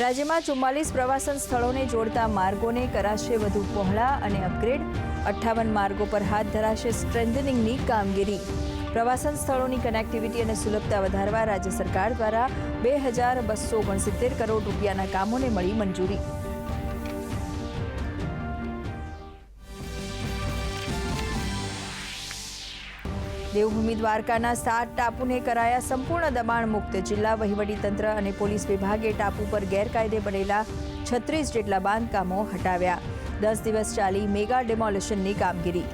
રાજ્યમાં ચુમ્માલીસ પ્રવાસન સ્થળોને જોડતા માર્ગોને કરાશે વધુ પહોળા અને અપગ્રેડ અઠ્ઠાવન માર્ગો પર હાથ ધરાશે સ્ટ્રેન્થનિંગની કામગીરી. પ્રવાસન સ્થળોની કનેક્ટિવિટી અને સુલભતા વધારવા રાજ્ય સરકાર દ્વારા બે હજાર બસો ઓગણસિત્તેર કરોડ રૂપિયાના કામોને મળી મંજૂરી. દેવભૂમિ દ્વારકાના સાત ટાપુને કરાયા સંપૂર્ણ દબાણ મુક્ત. જિલ્લા વહીવટીતંત્ર અને પોલીસ વિભાગે ટાપુ પર ગેરકાયદે બનેલા છત્રીસ જેટલા બાંધકામો હટાવ્યા. દસ દિવસ ચાલી મેગા ડેમોલિશનની કામગીરી.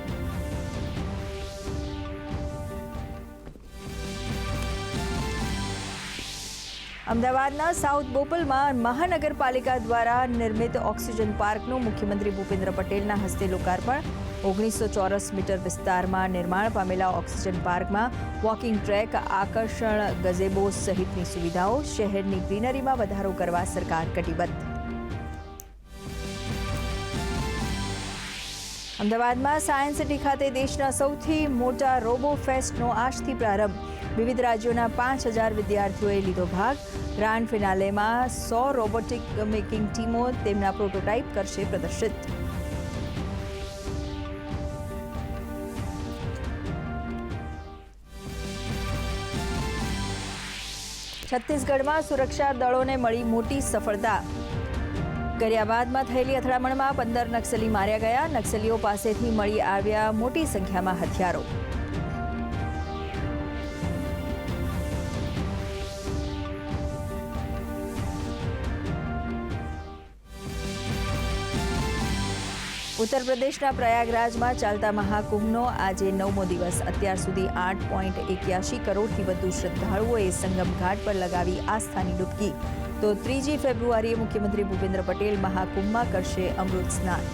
અમદાવાદના સાઉથ બોપલમાં મહાનગરપાલિકા દ્વારા નિર્મિત ઓક્સિજન પાર્કનું મુખ્યમંત્રી ભૂપેન્દ્ર પટેલના હસ્તે લોકાર્પણ. ઓગણીસો ચોરસ મીટર વિસ્તારમાં નિર્માણ પામેલા ઓક્સિજન પાર્કમાં વોકિંગ ટ્રેક, આકર્ષણ, ગઝેબો સહિતની સુવિધાઓ શહેરની ગ્રીનરીમાં વધારો કરવા સરકાર કટિબદ્ધ. અમદાવાદમાં સાયન્સ સિટી ખાતે દેશના સૌથી મોટા રોબો ફેસ્ટનો આજથી પ્રારંભ. વિવિધ રાજ્યોના પાંચ હજાર વિદ્યાર્થીઓએ લીધો ભાગ. ગ્રાન્ડ ફિનાલેમાં સો રોબોટિક મેકિંગ ટીમો તેમના પ્રોટોટાઇપ કરશે પ્રદર્શિત. છત્તીસગઢમાં સુરક્ષા દળોને મળી મોટી સફળતા. गरिયાબાદમાં થયેલી અથડામણમાં પંદર નક્સલી માર્યા ગયા. નક્સલીઓ પાસેથી મળી આવ્યા મોટી સંખ્યામાં હથિયારો. ઉત્તર પ્રદેશના પ્રયાગરાજમાં ચાલતા મહાકુંભનો આજે નવમો દિવસ. અત્યાર સુધી આઠ પોઈન્ટ એક્યાસી કરોડથી વધુ શ્રદ્ધાળુઓએ સંગમ ઘાટ પર લગાવી આસ્થાની ડૂબકી. તો ત્રીજી ફેબ્રુઆરીએ મુખ્યમંત્રી ભૂપેન્દ્ર પટેલ મહાકુંભમાં કરશે અમૃત સ્નાન.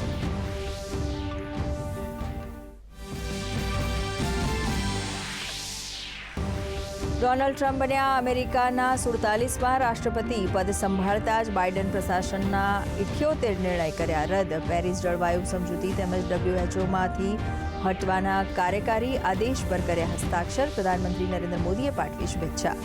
ડોનાલ્ડ ટ્રમ્પ બન્યા અમેરિકાના સુડતાલીસમાં રાષ્ટ્રપતિ પદ સંભાળતા જ બાઇડન પ્રશાસનના ઇઠ્યોતેર નિર્ણય કર્યા રદ. પેરિસ જળવાયુ સમજૂતી તેમજ ડબ્લ્યુએચઓમાંથી હટવાના કાર્યકારી આદેશ પર કર્યા હસ્તાક્ષર. પ્રધાનમંત્રી નરેન્દ્ર મોદીએ પાઠવી શુભેચ્છા.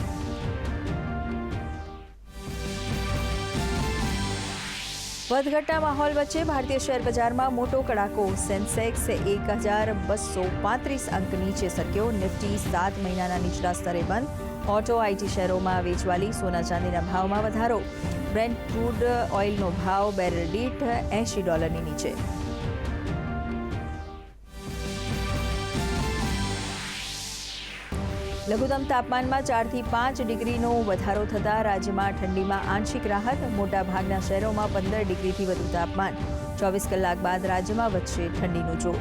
વધઘટના માહોલ વચ્ચે ભારતીય શેર બજારમાં મોટો કડાકો. સેન્સેક્સ એક હજાર બસો પાંત્રીસ અંક નીચે સરક્યો. નિફ્ટી સાત મહિનાના નીચલા સ્તરે બંધ. Auto IT શેરોમાં વેચવાલી. સોના ચાંદીના ભાવમાં વધારો. બ્રેન્ટ ક્રૂડ ઓઇલનો ભાવ બેરલ દીઠ એંશી ડોલરની નીચે. લઘુત્તમ તાપમાનમાં ચારથી પાંચ ડિગ્રીનો વધારો થતાં રાજ્યમાં ઠંડીમાં આંશિક રાહત મોટાભાગના શહેરોમાં પંદર ડિગ્રીથી વધુ તાપમાન. ચોવીસ કલાક બાદ રાજ્યમાં વધશે ઠંડીનું જોર.